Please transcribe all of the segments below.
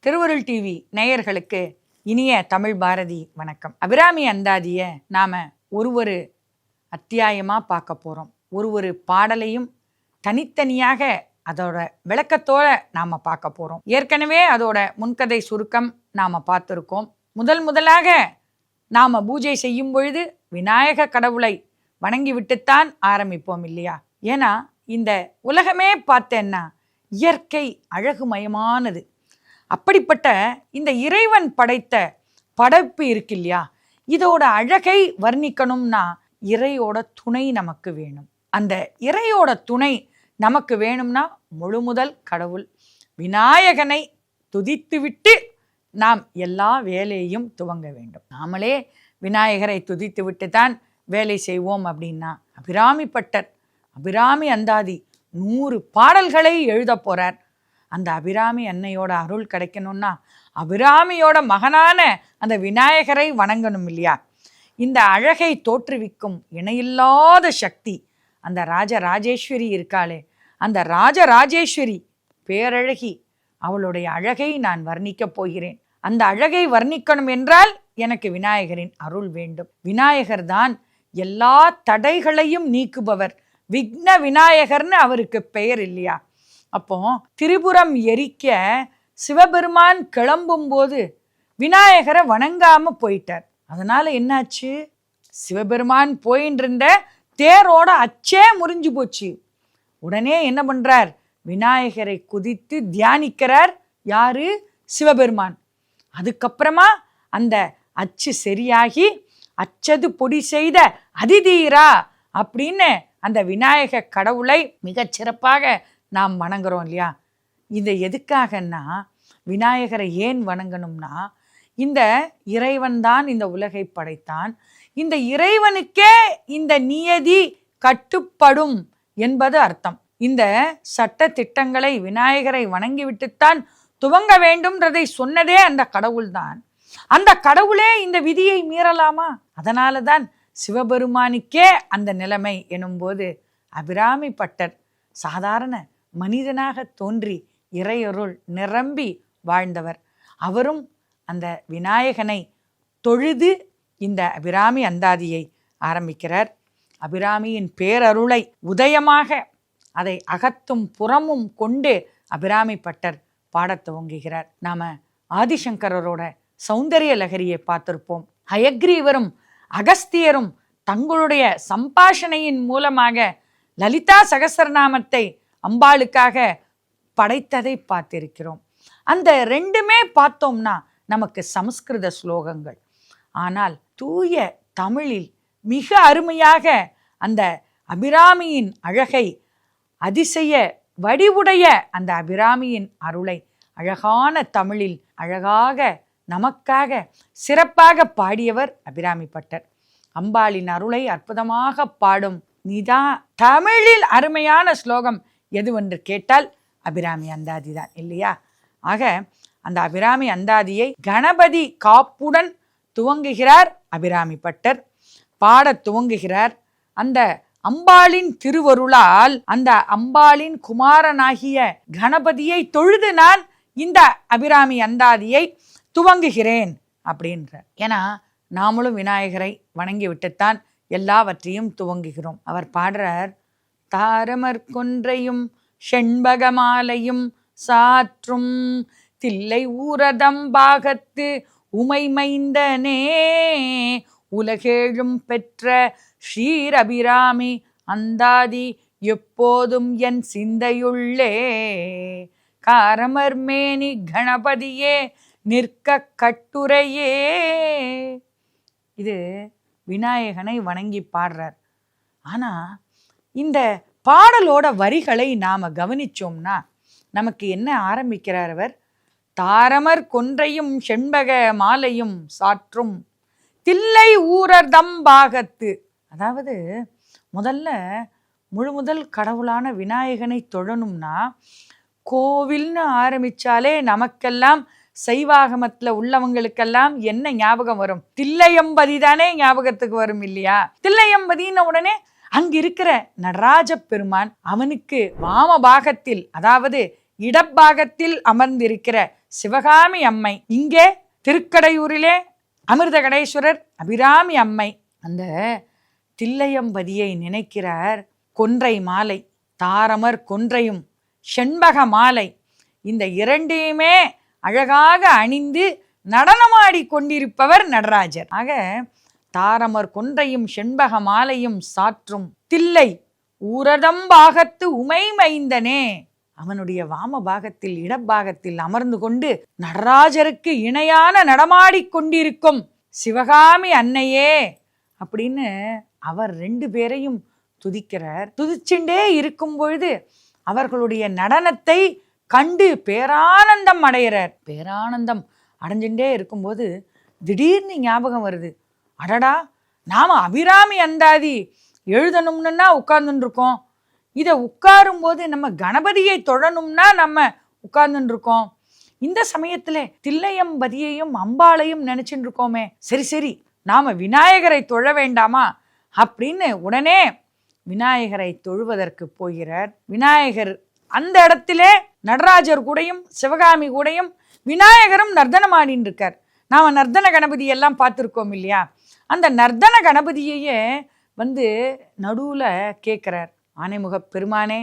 திருவருள் டிவி நேயர்களுக்கு இனிய தமிழ் பாரதி வணக்கம். அபிராமி அந்தாதிய நாம ஒரு ஒரு அத்தியாயமா பார்க்க போறோம். ஒரு ஒரு பாடலையும் தனித்தனியாக அதோட விளக்கத்தோட நாம பார்க்க போறோம். ஏற்கனவே அதோட முன்கதை சுருக்கம் நாம பார்த்துருக்கோம். முதல் முதலாக நாம பூஜை செய்யும் பொழுது விநாயக கடவுளை வணங்கி விட்டுத்தான் ஆரம்பிப்போம் இல்லையா? ஏன்னா இந்த உலகமே பார்த்தேன்னா இயற்கை அழகுமயமானது. அப்படிப்பட்ட இந்த இறைவன் படைத்த படைப்பு இருக்கு இல்லையா இதோட அழகை வர்ணிக்கணும்னா இறையோட துணை நமக்கு வேணும். அந்த இறையோட துணை நமக்கு வேணும்னா முழு முதல் கடவுள். விநாயகனை துதித்துவிட்டு நாம் எல்லா வேலையையும் துவங்க வேண்டும். நாமளே விநாயகரை துதித்து விட்டு தான் வேலை செய்வோம் அப்படின்னா அபிராமிப்பட்டர் அபிராமி அந்தாதி நூறு பாடல்களை எழுத போகிறார் அந்த அபிராமி அன்னையோட அருள் கிடைக்கணும்னா அபிராமியோட மகனான அந்த விநாயகரை வணங்கணும் இல்லையா? இந்த அழகை தோற்றுவிக்கும் இணையில்லாத சக்தி அந்த ராஜ ராஜேஸ்வரி இருக்காளே. அந்த ராஜ ராஜேஸ்வரி பேரழகி அவளுடைய அழகை நான் வர்ணிக்கப் போகிறேன். அந்த அழகை வர்ணிக்கணும் என்றால் எனக்கு விநாயகரின் அருள் வேண்டும். விநாயகர் தான் எல்லா தடைகளையும் நீக்குபவர். விக்ன விநாயகர்னு அவருக்கு பெயர் இல்லையா? அப்போ திரிபுரம் எரிக்க சிவபெருமான் கிளம்பும் போது விநாயகரை வணங்காம போயிட்டார். அதனால என்னாச்சு? சிவபெருமான் போயின்னு இருந்த தேரோட அச்சே முறிஞ்சு போச்சு. உடனே என்ன பண்றார்? விநாயகரை குதித்து தியானிக்கிறார் யாரு? சிவபெருமான். அதுக்கப்புறமா அந்த அச்சு சரியாகி அச்சது பொடி செய்த அதிதீரா அப்படின்னு அந்த விநாயக கடவுளை மிகச்சிறப்பாக நாம் வணங்குறோம் இல்லையா? இந்த எதுக்காகன்னா விநாயகரை ஏன் வணங்கணும்னா இந்த இறைவன் தான் இந்த உலகை படைத்தான். இந்த இறைவனுக்கே இந்த நியதி கட்டுப்படும் என்பது அர்த்தம். இந்த சட்ட திட்டங்களை விநாயகரை வணங்கிவிட்டுத்தான் துவங்க வேண்டும்ன்றதை சொன்னதே அந்த கடவுள்தான். அந்த கடவுளே இந்த விதியை மீறலாமா? அதனால தான் சிவபெருமானுக்கே அந்த நிலைமை எனும்போது அபிராமி பட்டர் சாதாரண மனிதனாக தோன்றி இறையொருள் நிரம்பி வாழ்ந்தவர். அவரும் அந்த விநாயகனை தொழுது இந்த அபிராமி அந்தாதியை ஆரம்பிக்கிறார். அபிராமியின் பேரருளை உதயமாக அதை அகத்தும் புறமும் கொண்டு அபிராமி பட்டர் பாடத் துவங்குகிறார். நாம ஆதிசங்கரரோட சௌந்தரிய லகரியை பார்த்திருப்போம். ஹயக்ரீவரும் அகஸ்தியரும் தங்களுடைய சம்பாஷணையின் மூலமாக லலிதா சகசரநாமத்தை அம்பாளுக்காக படைத்ததை பார்த்திருக்கிறோம். அந்த ரெண்டுமே பார்த்தோம்னா நமக்கு சமஸ்கிருத ஸ்லோகங்கள். ஆனால் தூய தமிழில் மிக அருமையாக அந்த அபிராமியின் அழகை அதிசய வடிவுடைய அந்த அபிராமியின் அருளை அழகான தமிழில் அழகாக நமக்காக சிறப்பாக பாடியவர் அபிராமி பட்டர். அம்பாளின் அருளை அற்புதமாக பாடும் நிதா தமிழில் அருமையான ஸ்லோகம் எதுவென்று கேட்டால் அபிராமி அந்தாதி தான் இல்லையா? ஆக அந்த அபிராமி அந்தாதியை கணபதி காப்புடன் துவங்குகிறார் அபிராமி பட்டர். பாடத் துவங்குகிறார். அந்த அம்பாளின் திருவருளால் அந்த அம்பாளின் குமாரனாகிய கணபதியை தொழுது நான் இந்த அபிராமி அந்தாதியை துவங்குகிறேன் அப்படின்ற. ஏன்னா நாமளும் விநாயகரை வணங்கி விட்டுத்தான் எல்லாவற்றையும் துவங்குகிறோம். அவர் பாடுறார் தாரமர் கொன்றையும் செண்பகமாலையும் சாற்றும் தில்லை ஊரதம் பாகத்து உமைமைந்தனே உலகேழும் பெற்ற ஸ்ரீரபிராமி அந்தாதி எப்போதும் என் சிந்தையுள்ளே. காரமர் மேனி கணபதியே நிற்க கட்டுரையே. இது விநாயகனை வணங்கி பாடுறார். ஆனால் இந்த பாடலோட வரிகளை நாம் கவனிச்சோம்னா நமக்கு என்ன ஆரம்பிக்கிறார் அவர்? தாரமர் கொன்றையும் செண்பக மாலையும் சாற்றும் தில்லை ஊரர் தம்பாகத்து. அதாவது முதல்ல முழு முதல் கடவுளான விநாயகனை தொழணும்னா கோவில்னு ஆரம்பிச்சாலே நமக்கெல்லாம் சைவாகமத்தில் உள்ளவங்களுக்கெல்லாம் என்ன ஞாபகம் வரும்? தில்லையம்பதி தானே ஞாபகத்துக்கு வரும் இல்லையா? தில்லையம்பதின உடனே அங்க இருக்கிற நடராஜ பெருமான் அவனுக்கு வாம பாகத்தில் அதாவது இடப்பாகத்தில் அமர்ந்திருக்கிற சிவகாமி அம்மை இங்கே திருக்கடையூரிலே அமிர்த கடேஸ்வரர் அபிராமி அம்மை அந்த தில்லையம்பதியை நினைக்கிறார். கொன்றை மாலை தாரமர் கொன்றையும் செண்பக மாலை இந்த இரண்டையுமே அழகாக அணிந்து நடனமாடி கொண்டிருப்பவர் நடராஜர். ஆக தாரமர் கொன்றையும் செண்பக மாலையும் சாற்றும் தில்லை ஊரதம்பாகத்து உமை மைந்தனே. அவனுடைய வாம பாகத்தில் இடப்பாகத்தில் அமர்ந்து கொண்டு நடராஜருக்கு இணையான நடமாடி கொண்டிருக்கும் சிவகாமி அன்னையே அப்படின்னு அவர் ரெண்டு பேரையும் துதிக்கிறார். துதிச்சுண்டே இருக்கும் பொழுது அவர்களுடைய நடனத்தை கண்டு பேரானந்தம் அடையிறார் பேரானந்தம் அடைஞ்சுட்டே இருக்கும்போது திடீர்னு ஞாபகம் வருது. அடடா நாம் அபிராமி அந்தாதி எழுதணும்னுன்னா உட்கார்ந்துருக்கோம். இதை உட்காரும்போது நம்ம கணபதியை தொழணும்னா நம்ம உட்கார்ந்துருக்கோம். இந்த சமயத்தில் தில்லையம்பதியையும் அம்பாளையும் நினைச்சுட்டு இருக்கோமே சரி சரி நாம் விநாயகரை தொழ வேண்டாமா? அப்படின்னு உடனே விநாயகரை தொழுவதற்கு போகிறார். விநாயகர் அந்த இடத்திலே நடராஜர் கூடயும் சிவகாமி கூடயும் விநாயகரும் நர்தனம் ஆடின்னு இருக்கார். நாம் நர்தன கணபதி எல்லாம் பார்த்துருக்கோம் இல்லையா? அந்த நர்தன கணபதியையே வந்து நடுவில் கேட்குறார் ஆனைமுக பெருமானே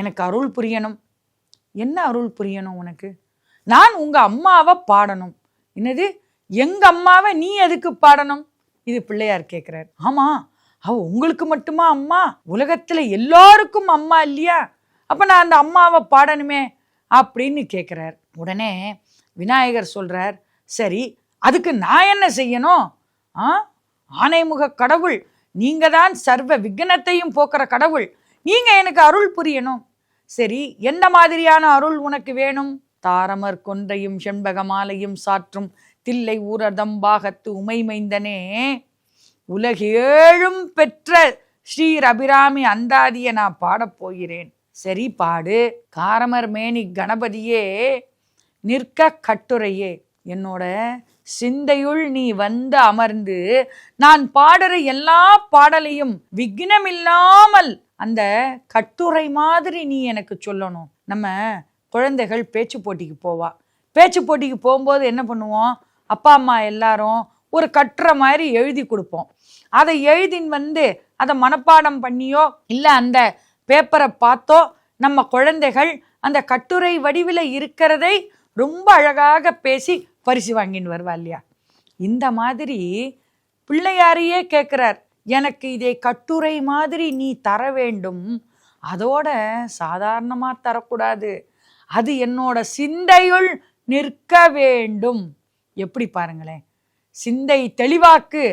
எனக்கு அருள் புரியணும். என்ன அருள் புரியணும் உனக்கு? நான் உங்கள் அம்மாவை பாடணும். என்னது? எங்கள் அம்மாவை நீ எதுக்கு பாடணும்? இது பிள்ளையார் கேட்குறார் ஆமாம் அவ உங்களுக்கு மட்டுமா அம்மா? உலகத்தில் எல்லாருக்கும் அம்மா இல்லையா? அப்போ நான் அந்த அம்மாவை பாடணுமே அப்படின்னு கேட்குறார் உடனே விநாயகர் சொல்கிறார் சரி அதுக்கு நான் என்ன செய்யணும்? ஆ? ஆனைமுக கடவுள் நீங்கள் தான் சர்வ விக்னத்தையும் போக்குற கடவுள் நீங்கள் எனக்கு அருள் புரியணும். சரி எந்த மாதிரியான அருள் உனக்கு வேணும்? தாரமர் கொன்றையும் செண்பக மாலையும் சாற்றும் தில்லை ஊரதம்பாகத்து உமைமைந்தனே உலகேழும் பெற்ற ஸ்ரீ அபிராமி அந்தாதியை நான் பாடப் போகிறேன். சரி பாடு காரமர் மேனி கணபதியே நிற்க கட்டுரையே. என்னோட சிந்தையுள் நீ வந்து அமர்ந்து நான் பாடுற எல்லா பாடலையும் விக்னமில்லாமல் அந்த கட்டுரை மாதிரி நீ எனக்கு சொல்லணும். நம்ம குழந்தைகள் பேச்சு போட்டிக்கு போவா. பேச்சு போட்டிக்கு போகும்போது என்ன பண்ணுவோம்? அப்பா அம்மா எல்லாரும் ஒரு கட்டுற மாதிரி எழுதி கொடுப்போம். அதை எழுதின் வந்து அதை மனப்பாடம் பண்ணியோ இல்லை அந்த பேப்பரை பார்த்தோ நம்ம குழந்தைகள் அந்த கட்டுரை வடிவில் இருக்கிறதை ரொம்ப அழகாக பேசி பரிசு வாங்கின்னு வருவா இல்லையா? இந்த மாதிரி பிள்ளையாரையே கேட்குறார் எனக்கு இதை கட்டுரை மாதிரி நீ தர வேண்டும். அதோட சாதாரணமாக தரக்கூடாது. அது என்னோட சிந்தையுள் நிற்க வேண்டும். எப்படி பாருங்களேன்? சிந்தை தெளிவாக்கு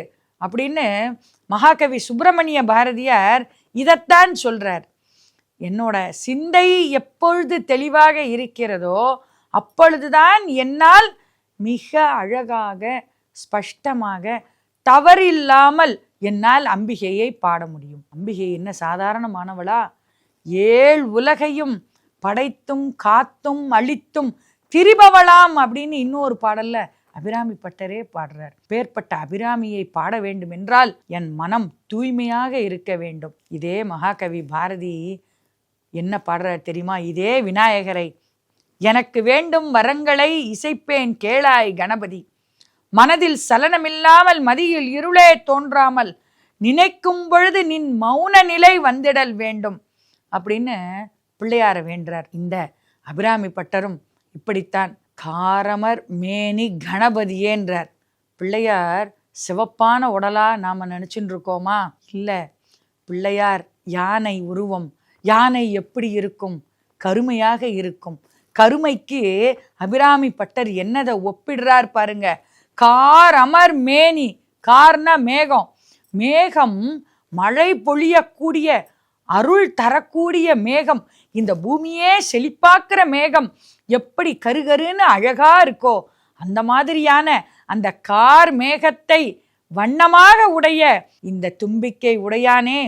அப்படின்னு மகாகவி சுப்பிரமணிய பாரதியார் இதைத்தான் சொல்கிறார் என்னோட சிந்தை எப்பொழுது தெளிவாக இருக்கிறதோ அப்பொழுதுதான் என்னால் மிக அழகாக ஸ்பஷ்டமாக தவறில்லாமல் என்னால் அம்பிகையை பாட முடியும். அம்பிகை என்ன சாதாரணமானவளா ஏழ் உலகையும் படைத்தும் காத்தும் அழித்தும் திரிபவளாம் அப்படின்னு இன்னொரு பாடல்ல அபிராமி பட்டரே பாடுறார். பேர்பட்ட அபிராமியை பாட வேண்டும் என்றால் என் மனம் தூய்மையாக இருக்க வேண்டும். இதே மகாகவி பாரதி என்ன பாடுறார் தெரியுமா? இதே விநாயகரை எனக்கு வேண்டும் வரங்களை இசைப்பேன் கேளாய் கணபதி. மனதில் சலனமில்லாமல் மதியில் இருளே தோன்றாமல் நினைக்கும் பொழுது நின் மௌன நிலை வந்திடல் வேண்டும் அப்படின்னு பிள்ளையார வேண்டார் இந்த அபிராமி பட்டரும் இப்படித்தான் காரமர் மேனி கணபதியேன்றார். பிள்ளையார் சிவப்பான உடலா நாம நினைச்சுட்டு இருக்கோமா? இல்லை பிள்ளையார் யானை உருவம் யானை எப்படி இருக்கும்? கருமையாக இருக்கும். கருமைக்கு அபிராமி பட்டர் என்னதை ஒப்பிடுறார் பாருங்க. கார் அமர் மேனி. கார்னா மேகம். மேகம் மழை பொழியக்கூடிய அருள் தரக்கூடிய மேகம். இந்த பூமியே செழிப்பாக்குற மேகம். எப்படி கருகருன்னு அழகா இருக்கோ அந்த மாதிரியான அந்த கார் மேகத்தை வண்ணமாக உடைய இந்த தும்பிக்கை உடையானே.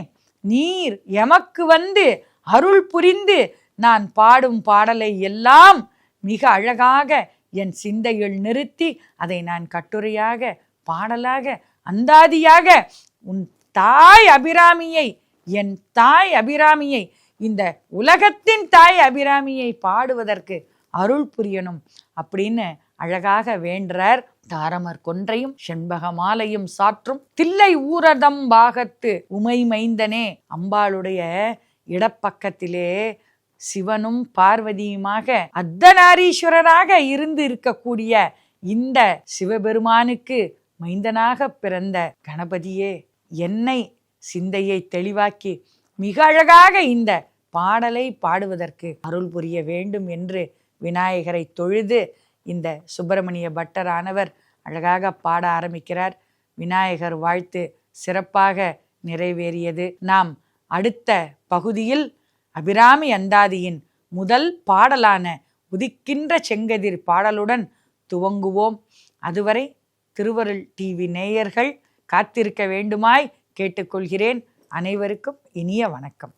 நீர் எமக்கு வந்து அருள் புரிந்து நான் பாடும் பாடலை எல்லாம் மிக அழகாக என் சிந்தையில் நிறுத்தி அதை நான் கட்டுரையாக பாடலாக அந்தாதியாக உன் தாய் அபிராமியை என் தாய் அபிராமியை இந்த உலகத்தின் தாய் அபிராமியை பாடுவதற்கு அருள் புரியணும் அப்படின்னு அழகாக வேண்டார் தாரமர் கொன்றையும் செண்பக மாலையும் சாற்றும் தில்லை ஊரதம் பாகத்து உமை மைந்தனே. அம்பாளுடைய இடப்பக்கத்திலே சிவனும் பார்வதியுமாக அர்த்தநாரீஸ்வரராக இருந்து இருக்கக்கூடிய இந்த சிவபெருமானுக்கு மைந்தனாக பிறந்த கணபதியே என்னை சிந்தையை தெளிவாக்கி மிக அழகாக இந்த பாடலை பாடுவதற்கு அருள் புரிய வேண்டும் என்று விநாயகரை தொழுது இந்த சுப்பிரமணிய பட்டரானவர் அழகாக பாட ஆரம்பிக்கிறார். விநாயகர் வாழ்த்து சிறப்பாக நிறைவேறியது. நாம் அடுத்த பகுதியில் அபிராமி அந்தாதியின் முதல் பாடலான உதிக்கின்ற செங்கதிர் பாடலுடன் துவங்குவோம். அதுவரை திருவருள் டிவி நேயர்கள் காத்திருக்க வேண்டுமாய் கேட்டுக்கொள்கிறேன். அனைவருக்கும் இனிய வணக்கம்.